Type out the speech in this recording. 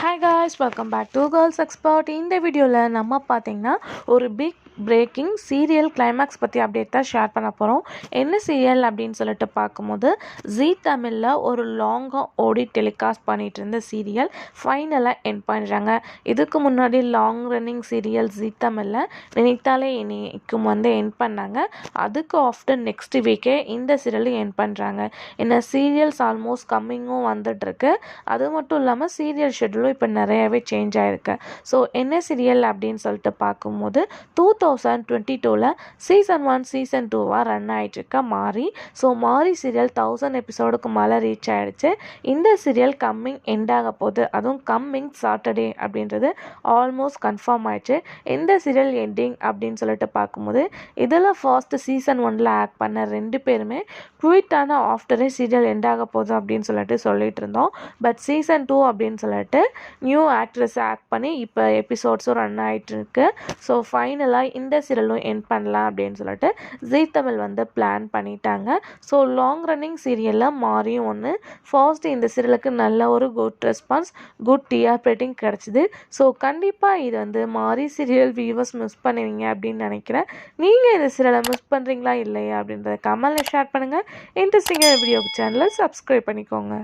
Hi guys welcome back to girls expert இந்த வீடியோவில் நம்ம பார்த்தீங்கன்னா ஒரு பிக் பிரேக்கிங் சீரியல் கிளைமேக்ஸ் பற்றி அப்டேட் தான் ஷேர் பண்ண போகிறோம் என்ன சீரியல் அப்படின்னு சொல்லிட்டு பார்க்கும்போது ஜீ தமிழில் ஒரு லாங்காக ஓடி டெலிகாஸ்ட் பண்ணிகிட்டு இருந்த சீரியல் ஃபைனலாக என் பண்ணுறாங்க இதுக்கு முன்னாடி லாங் ரன்னிங் சீரியல் ஜீ தமிழில் நினைத்தாலே இன்னைக்கும் வந்து என் பண்ணாங்க. அதுக்கு ஆஃப்டர் நெக்ஸ்ட் வீக்கே இந்த சீரியலும் என் பண்ணுறாங்க என்ன சீரியல்ஸ் ஆல்மோஸ்ட் கம்மிங்கும் வந்துட்டுருக்கு அது மட்டும் இல்லாமல் சீரியல் ஷெட்யூல் ஷெட்யூலும் இப்போ நிறையவே சேஞ்ச் ஆகிருக்கு ஸோ என்ன சீரியல் அப்படின்னு சொல்லிட்டு பார்க்கும்போது டூ தௌசண்ட் டுவெண்ட்டி டூவில் சீசன் ஒன் சீசன் டூவாக ரன் ஆகிட்டுருக்க மாறி ஸோ மாறி சீரியல் தௌசண்ட் எபிசோடுக்கு மேலே ரீச் ஆகிடுச்சு இந்த சீரியல் கம்மிங் எண்ட் ஆக போகுது. அதுவும் கம்மிங் சாட்டர்டே அப்படின்றது ஆல்மோஸ்ட் கன்ஃபார்ம் ஆயிடுச்சு. இந்த சீரியல் எண்டிங் அப்படின்னு சொல்லிட்டு பார்க்கும்போது இதில் ஃபர்ஸ்ட் சீசன் ஒனில் ஆக்ட் பண்ண ரெண்டு பேருமே குயிட்டான ஆஃப்டரே சீரியல் எண்ட் ஆக போகுது அப்படின்னு சொல்லிட்டு சொல்லிட்டு இருந்தோம். பட் சீசன் டூ அப்படின்னு சொல்லிட்டு நியூ ஆக்ட்ரஸ் ஆக்ட் பண்ணி இப்போ எபிசோட்ஸும் ரன் ஆகிட்டுருக்கு ஸோ ஃபைனலாக இந்த சீரியலும் என் பண்ணலாம் அப்படின்னு சொல்லிட்டு ஜீ தமிழ் வந்து பிளான் பண்ணிட்டாங்க. ஸோ லாங் ரன்னிங் சீரியலில் மாறியும் ஒன்று ஃபர்ஸ்ட் இந்த சீரியலுக்கு நல்ல ஒரு good response good TR rating கிடச்சிது. ஸோ கண்டிப்பாக இது வந்து மாறி சீரியல் வியூவர்ஸ் மிஸ் பண்ணுவீங்க அப்படின்னு நினைக்கிறேன். நீங்கள் இந்த சீரியலை மிஸ் பண்ணுறீங்களா இல்லையா அப்படின்றத கமெண்ட்டில் ஷேர் பண்ணுங்கள் இன்ட்ரெஸ்டிங்காக வீடியோ சேனலை சப்ஸ்கிரைப் பண்ணிக்கோங்க.